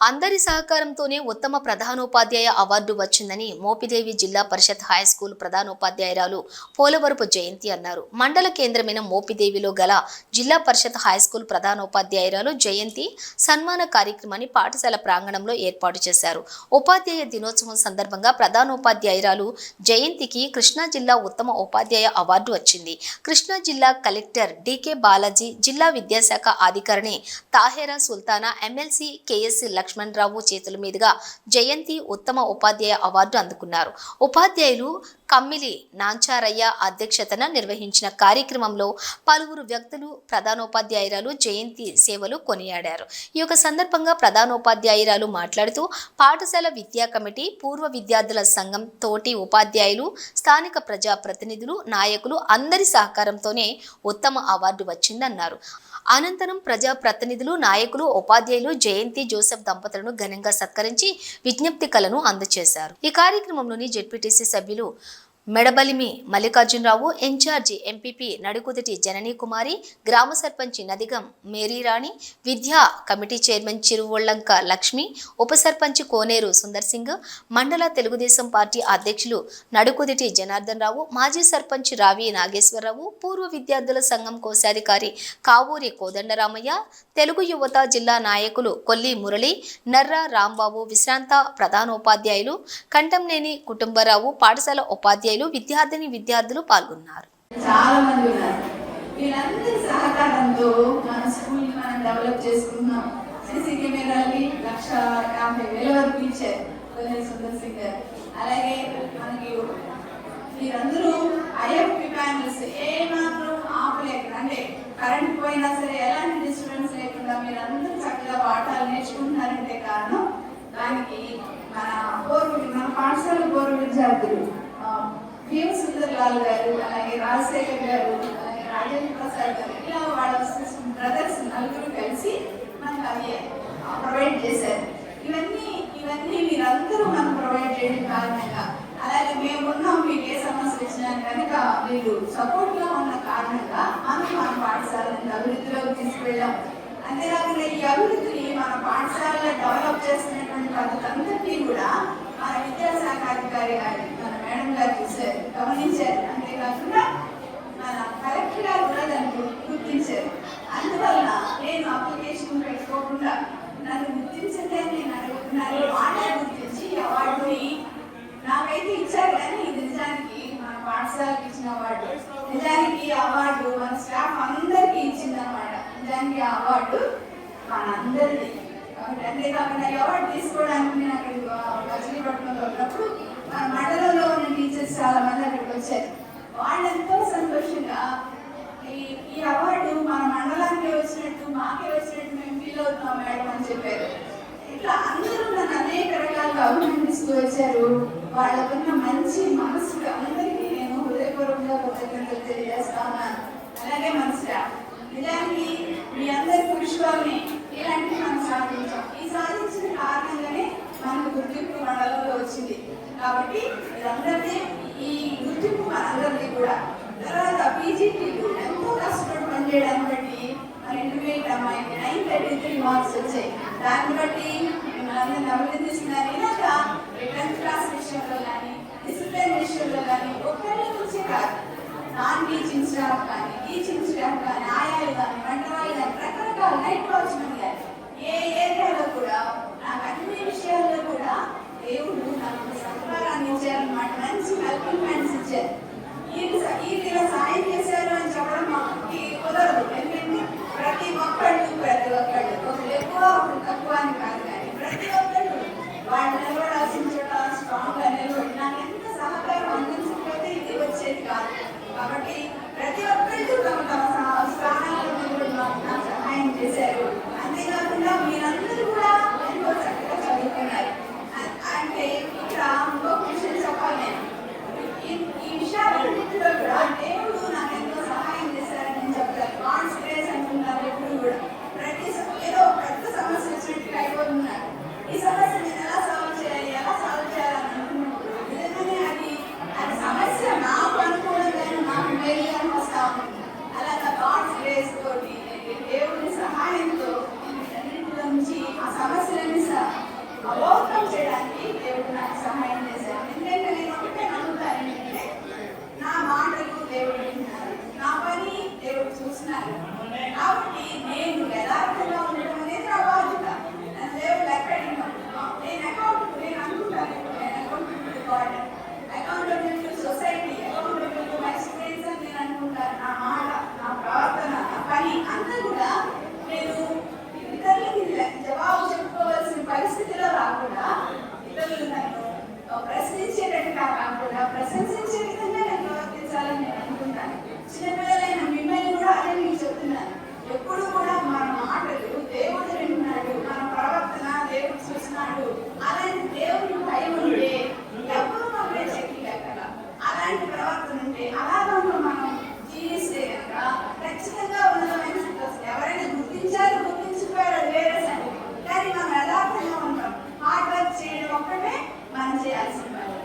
అందరి సహకారంతోనే ఉత్తమ ప్రధానోపాధ్యాయ అవార్డు వచ్చిందని మోపిదేవి జిల్లా పరిషత్ హై స్కూల్ ప్రధానోపాధ్యాయురాలు పోలవరపు జయంతి అన్నారు. మండల కేంద్రమైన మోపిదేవిలో గల జిల్లా పరిషత్ హై స్కూల్ ప్రధానోపాధ్యాయురాలు జయంతి సన్మాన కార్యక్రమాన్ని పాఠశాల ప్రాంగణంలో ఏర్పాటు చేశారు. ఉపాధ్యాయ దినోత్సవం సందర్భంగా ప్రధానోపాధ్యాయురాలు జయంతికి కృష్ణా జిల్లా ఉత్తమ ఉపాధ్యాయ అవార్డు వచ్చింది. కృష్ణా జిల్లా కలెక్టర్ డికే బాలాజీ జిల్లా విద్యాశాఖ అధికారిని తాహేరా సుల్తానా ఎమ్మెల్సీ కేఎస్ లక్ష్మణరావు చేతుల మీదుగా జయంతి ఉత్తమ ఉపాధ్యాయ అవార్డు అందుకున్నారు. ఉపాధ్యాయులు కమ్మిలి నాంచారయ్య అధ్యక్షతన నిర్వహించిన కార్యక్రమంలో పలువురు వ్యక్తులు ప్రధానోపాధ్యాయురాలు జయంతి సేవలు కొనియాడారు. ఈ యొక్క సందర్భంగా ప్రధానోపాధ్యాయురాలు మాట్లాడుతూ పాఠశాల విద్యా కమిటీ పూర్వ విద్యార్థుల సంఘం తోటి ఉపాధ్యాయులు స్థానిక ప్రజాప్రతినిధులు నాయకులు అందరి సహకారంతోనే ఉత్తమ అవార్డు వచ్చిందన్నారు. అనంతరం ప్రజాప్రతినిధులు నాయకులు ఉపాధ్యాయులు జయంతి జోసెఫ్ దంపతులను ఘనంగా సత్కరించి విజ్ఞప్తి కలను అందజేశారు ఈ కార్యక్రమంలోని జెడ్పీటీసీ సభ్యులు Medabalimi Mallikarjuna Rao in charge MPP Nadukuditi Janani Kumari గ్రామ సర్పంచి నదిగం మేరీరాణి విద్యా కమిటీ చైర్మన్ చిరువొళ్ళంక లక్ష్మి ఉప సర్పంచ్ కోనేరు సుందర్ సింగ్ మండల తెలుగుదేశం పార్టీ అధ్యక్షులు నడుకుదిటి జనార్దన్ రావు మాజీ సర్పంచ్ రావి నాగేశ్వరరావు పూర్వ విద్యార్థుల సంఘం కోశాధికారి కావూరి కోదండరామయ్య తెలుగు యువత జిల్లా నాయకులు కొల్లి మురళి నర్ర రాంబాబు విశ్రాంత ప్రధానోపాధ్యాయులు కంటంనేని కుటుంబరావు పాఠశాల ఉపాధ్యాయులు విద్యార్థిని విద్యార్థులు పాల్గొన్నారు. చాలా మంది ఉన్నారు. వీళ్ళందరి సహకారంతో మన స్కూల్ మనం డెవలప్ చేసుకున్నాం సీసీ కెమెరాలని లక్ష యాభై వేల వరకు ఇచ్చారు కొనేరు సుందర్ సింగ్ గారు. అలాగే మనకి మీరందరూ ఐఎఫ్పి ప్యానల్స్ ఏ మాత్రం ఆపలేకుండా అంటే కరెంట్ పోయినా సరే ఎలాంటి డిస్టర్బెన్స్ లేకుండా మీరందరూ చక్కగా పాఠాలు నేర్చుకుంటున్నారంటే కారణం దానికి మన పూర్వ మన పాఠశాల పూర్వ విద్యార్థులు. భీమ సుందర్ లాల్ గారు అలాగే రాజశేఖర్ గారు అలాగే రాజేంద్ర ప్రసాద్ గారు ఇలా వాళ్ళ బ్రదర్స్ నలుగురు కలిసి మనకు అవి ప్రొవైడ్ చేశారు. ఇవన్నీ ఇవన్నీ మీరందరూ మనం ప్రొవైడ్ చేయడం కారణంగా అలాగే మేమున్నాం మీకు ఏ సమస్య వచ్చినా కనుక మీరు సపోర్ట్గా ఉన్న కారణంగా మనం మన పాఠశాలను అభివృద్ధిలోకి తీసుకెళ్ళాం అంతేకాకుండా ఈ అభివృద్ధిని మన పాఠశాలలో డెవలప్ చేస్తున్నటువంటి పద్ధతి అంతటినీ కూడా విద్యాశాఖ అధికారి గారి మన మేడం గారు చూశారు గమనించారు. అంతేకాకుండా మన కలెక్టర్ గారు కూడా దాన్ని గుర్తించారు. అందువల్ల నేను అప్లికేషన్ పెట్టుకోకుండా నన్ను గుర్తించదే నేను అడుగుతున్నాను. వాళ్ళే గుర్తించి అవార్డుని నాకైతే ఇచ్చారు కానీ నిజానికి మన పాఠశాలకు ఇచ్చిన అవార్డు నిజానికి అవార్డు మన స్టాఫ్ అందరికీ ఇచ్చిందనమాట నిజానికి అవార్డు మనందరిది. కాబట్టి అంతేకాకుండా ఈ అవార్డు తీసుకోవడానికి నేను అక్కడ మచిలీపట్నంలో ఉన్నప్పుడు మన మండలంలో ఉన్న టీచర్స్ చాలా మంది అక్కడికి వచ్చారు వాళ్ళు ఎంతో సంతోషంగా ఈ ఈ అవార్డు మన మండలానికి వచ్చినట్టు మాకే వచ్చినట్టు మేము ఫీల్ అవుతున్నాం మేడం అని చెప్పారు ఇట్లా అందరూ నన్ను అనేక రకాలుగా అభినందిస్తూ వచ్చారు. వాళ్ళకున్న మంచి మనసుకు అందరికీ నేను హృదయపూర్వకంగా కృతజ్ఞతలు తెలియజేస్తా ఉన్నాను అలాగే మన స్టాఫ్ నిజానికి మీ అందరి కృషి ఇలాంటి ఇలాంటివి మనం సాధించాం. ఈ సాధించిన కారణంగానే మనకు గుర్తింపు మండలంలో వచ్చింది. కాబట్టి ఇదందరినీ ఈ గుర్తింపు మనందరికీ కూడా తర్వాత పీజీటీలు ఎంతో కష్టపడి పనిచేయడానికి రెండు మన నైన్ థర్టీ త్రీ మార్క్స్ వచ్చాయి. దాన్ని బట్టి మిమ్మల్ని అందరిని అభినందిస్తున్నారు ఇలాగ టెన్త్ క్లాస్ విషయంలో కానీ డిసిప్లిన్ విషయంలో కానీ ఒక్కరి కాదు. నాన్ టీచింగ్ స్టాఫ్ కానీ టీచింగ్ స్టాఫ్ కానీ ఆయాలు కానీ కానీ రకరకాల నైట్ వాచ్మెన్ కానీ ఏ ఏరియాలో కూడా నాకు అన్ని విషయాల్లో కూడా దేవుడు నాకు సహకారాన్ని ఇచ్చారనమాట మంచి హెల్పింగ్ ఇచ్చారు. ఇలాంటి ప్రవర్తన ఉంటే అలాగంటూ మనం జీవిస్తే కనుక ఖచ్చితంగా ఉన్నతమైన సంతోషం ఎవరైనా గుర్తించారు గుర్తించుకోవాలో వేరే సంగతి కానీ మనం యథార్థంగా ఉంటాం. హార్డ్ వర్క్ చేయడం ఒక్కటే మనం చేయాల్సిన పని.